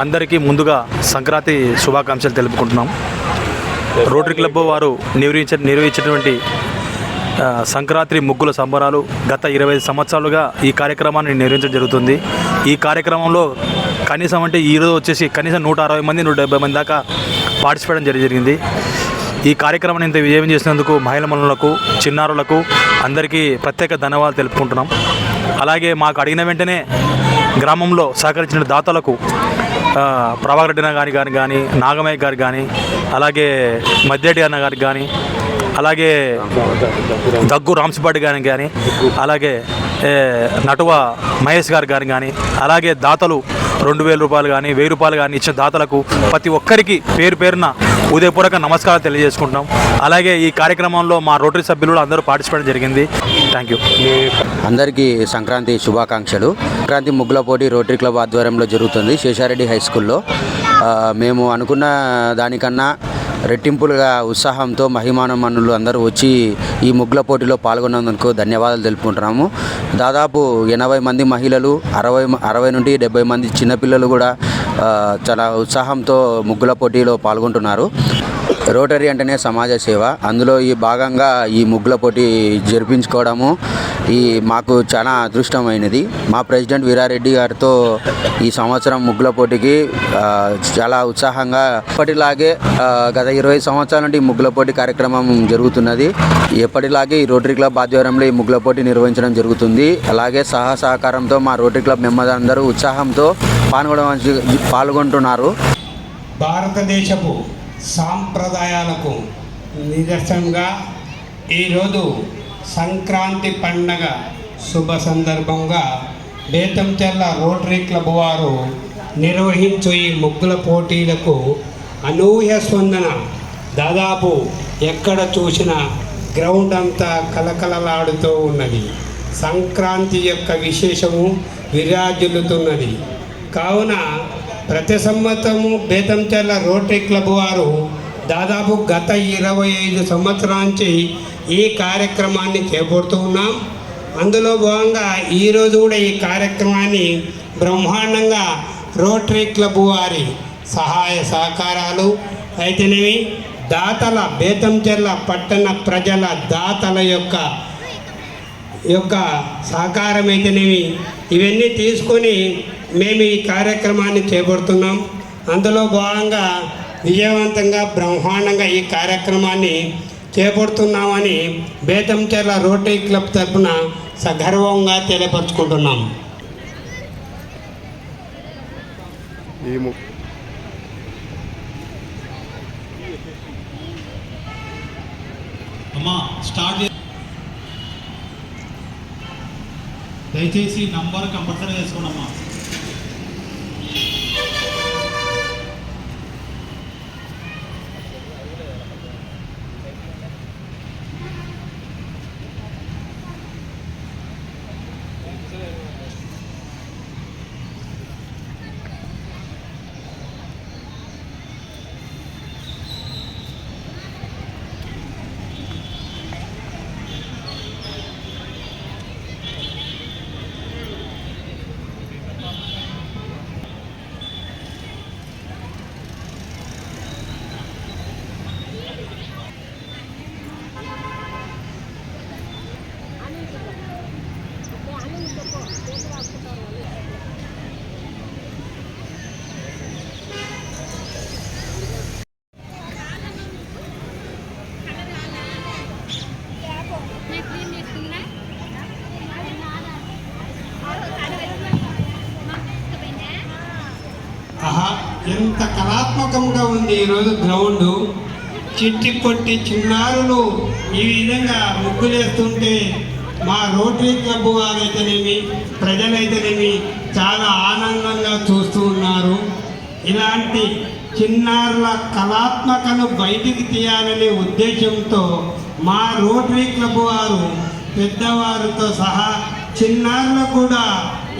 అందరికీ ముందుగా సంక్రాంతి శుభాకాంక్షలు తెలుపుకుంటున్నాం. రోటరీ క్లబ్ వారు నిర్వహించ నిర్వహించినటువంటి సంక్రాంతి ముగ్గుల సంబరాలు గత ఇరవై సంవత్సరాలుగా ఈ కార్యక్రమాన్ని నిర్వహించడం జరుగుతుంది. ఈ కార్యక్రమంలో కనీసం అంటే ఈరోజు వచ్చేసి కనీసం నూట అరవై మంది నూట డెబ్బై మంది దాకా పార్టిసిపేట్ జరిగింది. ఈ కార్యక్రమాన్ని ఇంత విజయం చేసినందుకు మహిళ మనులకు చిన్నారులకు అందరికీ ప్రత్యేక ధన్యవాదాలు తెలుపుకుంటున్నాం. అలాగే మాకు అడిగిన వెంటనే గ్రామంలో సహకరించిన దాతలకు ప్రభాకర్ రెడ్డి అన్న గారి గారి కానీ నాగమయ్య గారు కానీ అలాగే మద్దెడ్డి అన్న గారికి కానీ అలాగే దగ్గు రాంసిపాటి గారికి కానీ అలాగే నటువ మహేష్ గారు గారు కానీ అలాగే దాతలు రెండు వేల రూపాయలు కానీ వెయ్యి రూపాయలు కానీ ఇచ్చిన దాతలకు ప్రతి ఒక్కరికి పేరు పేరున ఉదయపూర్వక నమస్కారాలు తెలియజేసుకుంటున్నాం. అలాగే ఈ కార్యక్రమంలో మా రోటరీ సభ్యులు అందరూ పార్టిసిపేట్ జరిగింది. థ్యాంక్ యూ అందరికీ సంక్రాంతి శుభాకాంక్షలు. సంక్రాంతి ముగ్గుల పోటీ రోటరీ క్లబ్ ఆధ్వర్యంలో జరుగుతుంది శేషారెడ్డి హై స్కూల్లో. మేము అనుకున్న దానికన్నా రెట్టింపులుగా ఉత్సాహంతో మహిమానమనులు అందరూ వచ్చి ఈ ముగ్గుల పోటీలో పాల్గొన్నందుకు ధన్యవాదాలు తెలుపుకుంటున్నాము. దాదాపు ఎనభై మంది మహిళలు అరవై అరవై నుండి డెబ్బై మంది చిన్నపిల్లలు కూడా చాలా ఉత్సాహంతో ముగ్గుల పోటీలో పాల్గొంటున్నారు. రోటరీ అంటేనే సమాజ సేవ. అందులో ఈ భాగంగా ఈ ముగ్గుల పోటీ జరిపించుకోవడము ఈ మాకు చాలా అదృష్టమైనది. మా ప్రెసిడెంట్ వీరారెడ్డి గారితో ఈ సంవత్సరం ముగ్గుల పోటీకి చాలా ఉత్సాహంగా ఎప్పటిలాగే గత ఇరవై సంవత్సరాల నుండి ఈ ముగ్గుల పోటీ కార్యక్రమం జరుగుతున్నది. ఎప్పటిలాగే ఈ రోటరీ క్లబ్ ఆధ్వర్యంలో ఈ ముగ్గుల పోటీ నిర్వహించడం జరుగుతుంది. అలాగే సహా సహకారంతో మా రోటరీ క్లబ్ మెంబర్స్ అందరూ ఉత్సాహంతో పాల్గొనడం పాల్గొంటున్నారు. భారతదేశపు సాంప్రదాయాలకు నిదర్శనంగా ఈరోజు సంక్రాంతి పండగ శుభ సందర్భంగా బేతంచెర్ల రోటరీ క్లబ్ వారు నిర్వహించు ఈ ముగ్గుల పోటీలకు అనూహ్య స్పందన. దాదాపు ఎక్కడ చూసినా గ్రౌండ్ అంతా కలకలలాడుతూ ఉన్నది. సంక్రాంతి యొక్క విశేషము విరాజిల్లుతున్నది. కావున ప్రతి సంవత్సరము బేతంచెర్ల రోటరీ క్లబ్ వారు దాదాపు గత ఇరవై ఐదు సంవత్సరాంచి ఈ కార్యక్రమాన్ని చేపడుతూ ఉన్నాం. అందులో భాగంగా ఈరోజు కూడా ఈ కార్యక్రమాన్ని బ్రహ్మాండంగా రోటరీ క్లబ్ వారి సహాయ సహకారాలు అయితేనేవి దాతల బేతంచెర్ల పట్టణ ప్రజల దాతల యొక్క యొక్క సహకారం అయితేనేవి ఇవన్నీ తీసుకొని మేము ఈ కార్యక్రమాన్ని చేపడుతున్నాం. అందులో భాగంగా విజయవంతంగా బ్రహ్మాండంగా ఈ కార్యక్రమాన్ని చేపడుతున్నామని బేతంచెర్ల రోటరీ క్లబ్ తరఫున సగర్వంగా తెలియపరుచుకుంటున్నాం. ఈ ము అమ్మా స్టార్ట్ చే దయచేసి నంబర్ కంపల్సరీ వేసుకోండి అమ్మా ఎంత కళాత్మకంగా ఉంది ఈరోజు గ్రౌండ్? చిట్టి కొట్టి చిన్నారులు ఈ విధంగా ముగ్గులేస్తుంటే మా రోటరీ క్లబ్ వారైతేనేమి ప్రజలైతేనేమి చాలా ఆనందంగా చూస్తూ ఉన్నారు. ఇలాంటి చిన్నారుల కళాత్మకను బయటికి తీయాలనే ఉద్దేశంతో మా రోటరీ క్లబ్ వారు పెద్దవారితో సహా చిన్నారులు కూడా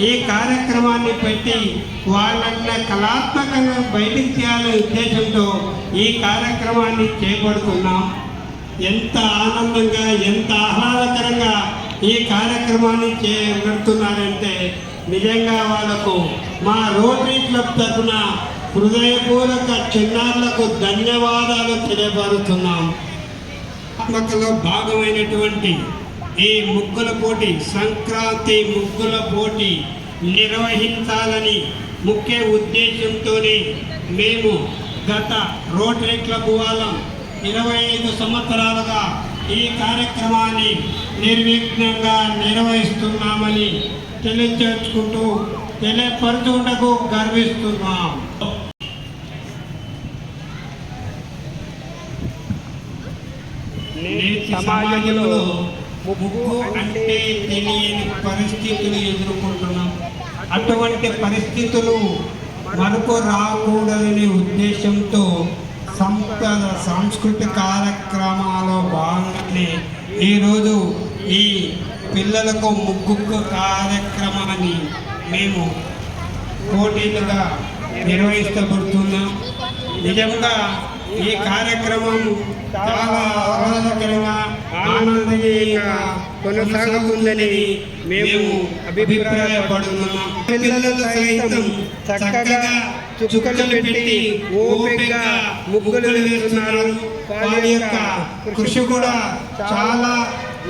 ఈ కార్యక్రమాన్ని పెట్టి వాళ్ళన్న కళాత్మకంగా బయటికి తీయాలనే ఉద్దేశంతో ఈ కార్యక్రమాన్ని చేపడుతున్నాం. ఎంత ఆనందంగా ఎంత ఆహ్లాదకరంగా ఈ కార్యక్రమాన్ని చేపడుతున్నారంటే నిజంగా వాళ్ళకు మా రోటరీ క్లబ్ తరఫున హృదయపూర్వక చిన్నారులకు ధన్యవాదాలు తెలియపరుస్తున్నాం. ఆత్మకలో భాగమైనటువంటి ఈ ముగ్గుల పోటీ సంక్రాంతి ముగ్గుల పోటీ నిర్వహించాలని ముఖ్య ఉద్దేశంతోనే మేము గత రోటరీ క్లబ్ వాళ్ళం. ఇరవై ఐదు సంవత్సరాలుగా ఈ కార్యక్రమాన్ని నిర్విఘ్నంగా నిర్వహిస్తున్నామని తెలియచేర్చుకుంటూ తెలియపరచుటకు గర్విస్తున్నాం. నేటి సమాజంలో ముగ్గు అంటే తెలియని పరిస్థితులు ఎదుర్కొంటున్నాం. అటువంటి పరిస్థితులు మనకు రాకూడదనే ఉద్దేశంతో సంపద సాంస్కృతిక కార్యక్రమాల్లో భాగంగానే ఈరోజు ఈ పిల్లలకు ముగ్గు కార్యక్రమాన్ని మేము పోటీలుగా నిర్వహిస్తబడుతున్నాం నిజంగా ఈ కార్యక్రమం చాలా ఆహ్లాదకరంగా ఆనందనీయంగా కొనసాగుతుందని మేము అభిప్రాయపడుతున్నాం. పిల్లలు సైతం చక్కగా చుక్కలు పెట్టి ఓపికగా ముగ్గులు వేస్తున్నారు. వారి యొక్క కృషి కూడా చాలా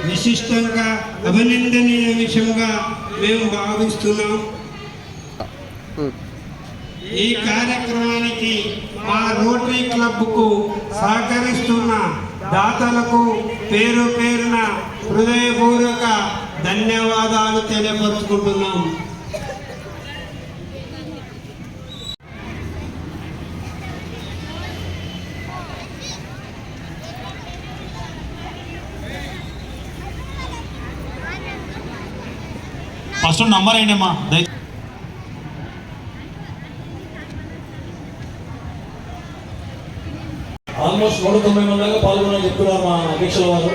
విశిష్టంగా అభినందనీయ విషయంగా మేము భావిస్తున్నాం. ఈ కార్యక్రమానికి మా రోటరీ క్లబ్కు సహకరిస్తున్న దాతలకు పేరు పేరున హృదయపూర్వక ధన్యవాదాలు తెలియపరుచుకుంటున్నాం. ఫస్ట్ నంబర్ అయిందమ్మా ఆల్మోస్ట్ నూట తొంభై మంది దాకా పాల్గొనని చెప్తున్నారు మా అధ్యక్షుల వారు.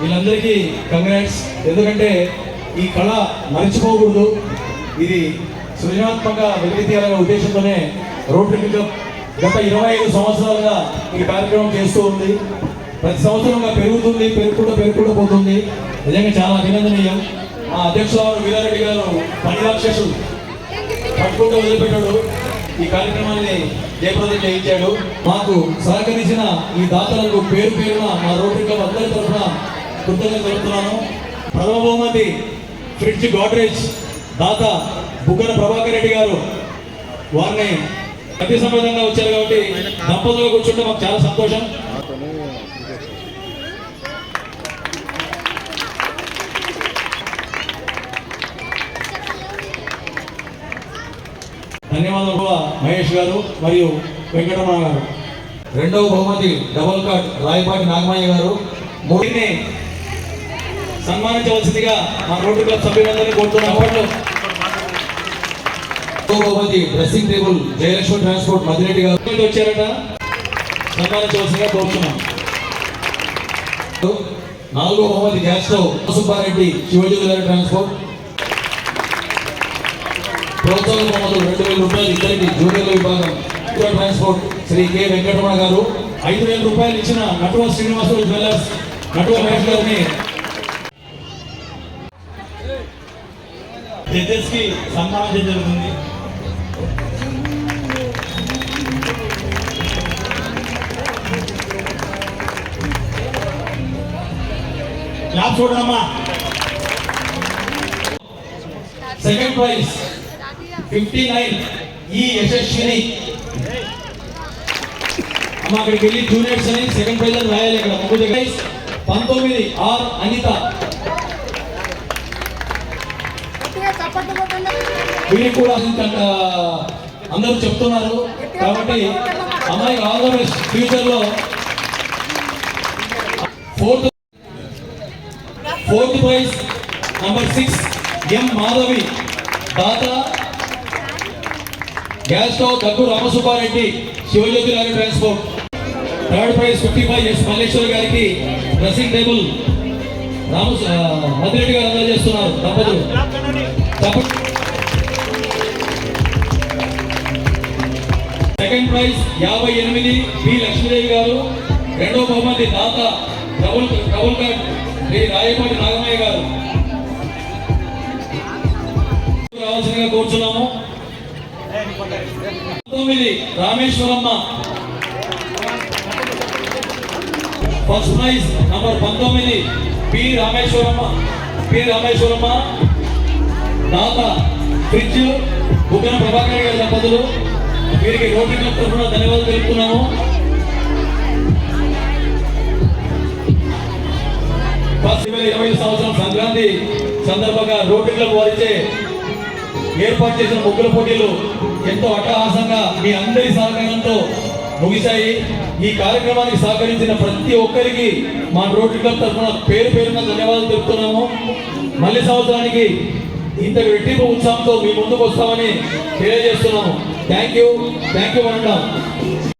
వీళ్ళందరికీ కంగ్రాట్స్. ఎందుకంటే ఈ కళ మరచిపోకూడదు. ఇది సృజనాత్మక వెలికితీయాలనే ఉద్దేశంతోనే రోటరీ క్లబ్ గత ఇరవై ఐదు సంవత్సరాలుగా ఈ కార్యక్రమం చేస్తూ ఉంది. ప్రతి సంవత్సరంగా పెరుగుతుంది పెరుగుకుంటూ పెరుగుకుంటూ పోతుంది. నిజంగా చాలా అభినందనీయం. మా అధ్యక్షుల వారు వీరారెడ్డి గారు పని రాక్షసులు పట్టుకుంటూ వదిలిపెట్టాడు. ఈ కార్యక్రమాన్ని జయప్రదం చేయించాడు. మాకు సహకరించిన ఈ దాతలకు పేరు పేరున మా రోటరీ క్లబ్ అందరి తరఫున కృతజ్ఞత తెలుపుతున్నాను. ప్రథమ బహుమతి ఫ్రిడ్జ్ గోడ్రేజ్ దాత బుగ్గన ప్రభాకర్ రెడ్డి గారు. వారిని అతి సమేతంగా వచ్చారు కాబట్టి దంపతులు కూర్చుంటే మాకు చాలా సంతోషం. ధన్యవాదాలు కూడా మహేష్ గారు మరియు వెంకటరమణ గారు. రెండవ బహుమతి డబుల్ కార్డ్ రాయపాటి నాగమయ్య గారు. మూడిని సన్మానించవలసిందిగా మా రోడ్డు క్లబ్ సభ్యులందరినీ కోరుతున్నాం. బహుమతి dressing table Jayalakshmi transport Madireddy గారు. వచ్చారట. సన్మానించవలసిందిగా కోరుతున్నాం. నాలుగో బహుమతి గ్యాస్ స్టవ్ సుబ్బారెడ్డి శివజ్యోతి గారి ట్రాన్స్పోర్ట్. ప్రోత్సాహ బహుమతులు రెండు వేల రూపాయలు ఇద్దరికి జూనియర్ల విభాగం. ఉత్తర ట్రాన్స్పోర్ట్ శ్రీ కె వెంకటరమణ గారు ఐదు వేల రూపాయలు ఇచ్చిన నటువ శ్రీనివాసులు జ్యువెలర్స్ నటువ మహేష్ గారిని. జడ్జెస్కి జరుగుతుంది క్లాప్ చూడమ్మా. సెకండ్ ప్రైజ్ ఫిఫ్టీ నైన్ ఈ యశస్విని. అమ్మ అక్కడికి వెళ్ళి జూనియర్స్ అని సెకండ్ ప్రైజ్ అని రాయాలి ఇక్కడ ముగ్గురు దగ్గర. పంతొమ్మిది ఆర్ అనిత. వీరికి కూడా అందరూ చెప్తున్నారు. కాబట్టి అమ్మాయి ఆల్ ద బెస్ట్ ఫ్యూచర్లో. Fourth fourth prize number six M Madhavi దాత గ్యాస్ స్టవ్ దగ్గు రామసుబ్బారెడ్డి శివజ్యోతి గారి transport third prize fifty five S Malleshwar గారికి డ్రెస్సింగ్ టేబుల్ రాము ఆ, మదిరెడ్డి గారు అందజేస్తున్నారు దంపతులు సెకండ్ ప్రైజ్ యాభై ఎనిమిది బి లక్ష్మీదేవి గారు. రెండో బహుమతి దాత double double card Shri Rayapati Nagamayya గారు. రావాల్సిందిగా కోరుచున్నాము. పంతొమ్మిది రామేశ్వరమ్మ. ఫస్ట్ ప్రైజ్ నంబర్ పంతొమ్మిది పి రామేశ్వరమ్మ. పి రామేశ్వరమ్మ. దాత ఫ్రిడ్జ్ బుగ్గన ప్రభాకర్ గారి దంపతులు వీరికి రోడ్డు క్లబ్ తరఫున ధన్యవాదాలు తెలుపుతున్నాము. ఫస్ట్ ఇరవై సంవత్సరం సంక్రాంతి సందర్భంగా రోడ్డు క్లబ్ వారిచే ఏర్పాటు చేసిన ముగ్గుల పోటీలు ఎంతో అట్టహాసంగా మీ అందరి సహకారంతో ముగిశాయి. ఈ కార్యక్రమానికి సహకరించిన ప్రతి ఒక్కరికి మా రోడ్డు క్లబ్ తరఫున పేరు పేరున ధన్యవాదాలు తెలుపుతున్నాము. మళ్ళీ సంవత్సరానికి ఇంత రెట్టింపు ఉత్సాహంతో మీ ముందుకు వస్తామని తెలియజేస్తున్నాము. థ్యాంక్ యూ థ్యాంక్ యూ అంటాం